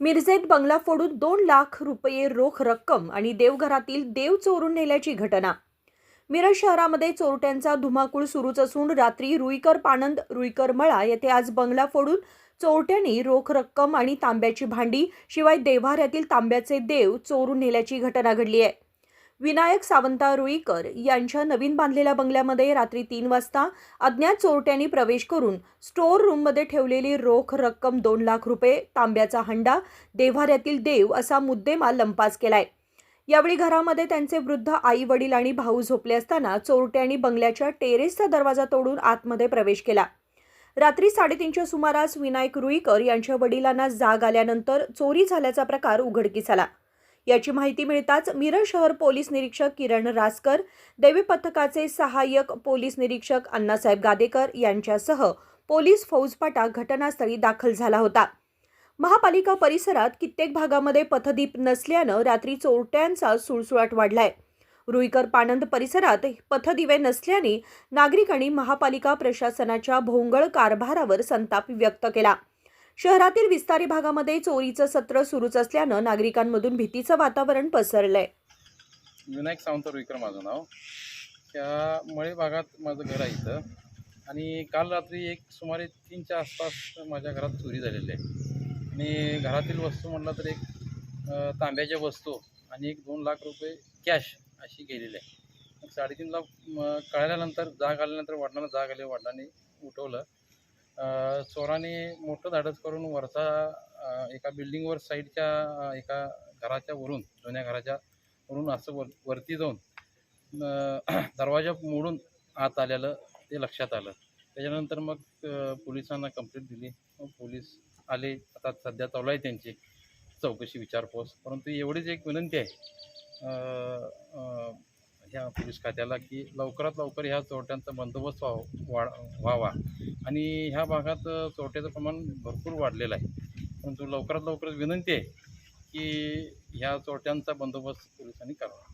मिरजेत बंगला फोडून दोन लाख रुपये रोख रक्कम आणि देवघरातील देव चोरून नेल्याची घटना. मिरज शहरामध्ये चोरट्यांचा धुमाकूळ सुरूच असून रात्री रुईकर पाणंद रुईकर मळा येथे आज बंगला फोडून चोरट्यांनी रोख रक्कम आणि तांब्याची भांडी शिवाय देव्हाऱ्यातील तांब्याचे देव चोरून नेल्याची घटना घडली आहे. विनायक सावंता रुईकर यांच्या नवीन बांधलेल्या बंगल्यामध्ये रात्री तीन वाजता अज्ञात चोरट्यांनी प्रवेश करून स्टोअर रूममध्ये ठेवलेली रोख रक्कम दोन लाख रुपये तांब्याचा हंडा देव्हाऱ्यातील देव असा मुद्देमाल लंपास केलाय. यावेळी घरामध्ये त्यांचे वृद्ध आई वडील आणि भाऊ झोपले असताना चोरट्यांनी बंगल्याच्या टेरेसचा दरवाजा तोडून आतमध्ये प्रवेश केला. रात्री साडेतीनच्या सुमारास विनायक रुईकर यांच्या वडिलांना जाग आल्यानंतर चोरी झाल्याचा प्रकार उघडकीस आला. याची माहिती मिळताच मिरज शहर पोलीस निरीक्षक किरण रासकर दैवी पथकाचे सहाय्यक पोलीस निरीक्षक अण्णासाहेब गादेकर यांच्यासह पोलीस फौजफाटा घटनास्थळी दाखल झाला होता. महापालिका परिसरात कित्येक भागामध्ये पथदीप नसल्यानं रात्री चोरट्यांचा सुळसुळाट वाढलाय. रुईकर पाणंद परिसरात पथदिवे नसल्याने नागरिकांनी महापालिका प्रशासनाच्या भोंगळ कारभारावर संताप व्यक्त केला. शहरातील विस्तारी भागामध्ये चोरीचं सत्र सुरूच असल्यानं नागरिकांमधून भीतीचं वातावरण पसरलंय. विनायक सावंत रुईकर माझं नाव. त्या मळे भागात माझं घर आहे इथं. आणि काल रात्री एक सुमारे तीनच्या आसपास माझ्या घरात चोरी झालेली आहे. आणि घरातील वस्तू म्हटलं तर एक तांब्याच्या वस्तू आणि एक दोन लाख रुपये कॅश अशी गेलेली आहे. साडेतीन लाख कळल्यानंतर जाग आल्यानंतर वडिलांना जाग आले. वडिलांनी उठवलं. चोराने मोठं धाडस करून वरचा एका बिल्डिंगवर साईडच्या एका घराच्या वरून जुन्या घराच्या वरून असं वर वरती जाऊन दरवाजा मोडून आत आलेलं ते लक्षात आलं. त्याच्यानंतर मग पोलिसांना कंप्लेंट दिली. मग पोलीस आले. आता सध्या चालू आहे त्यांची चौकशी विचारपूस. परंतु एवढीच एक विनंती आहे. ह्या पोलीस खात्याला की लवकरात लवकर ह्या चोरट्यांचा बंदोबस्त व्हाव वाढ व्हावा. आणि ह्या भागात चोरट्याचं प्रमाण भरपूर वाढलेलं आहे. परंतु लवकरात लवकर विनंती आहे की ह्या चोरट्यांचा बंदोबस्त पोलिसांनी करावा.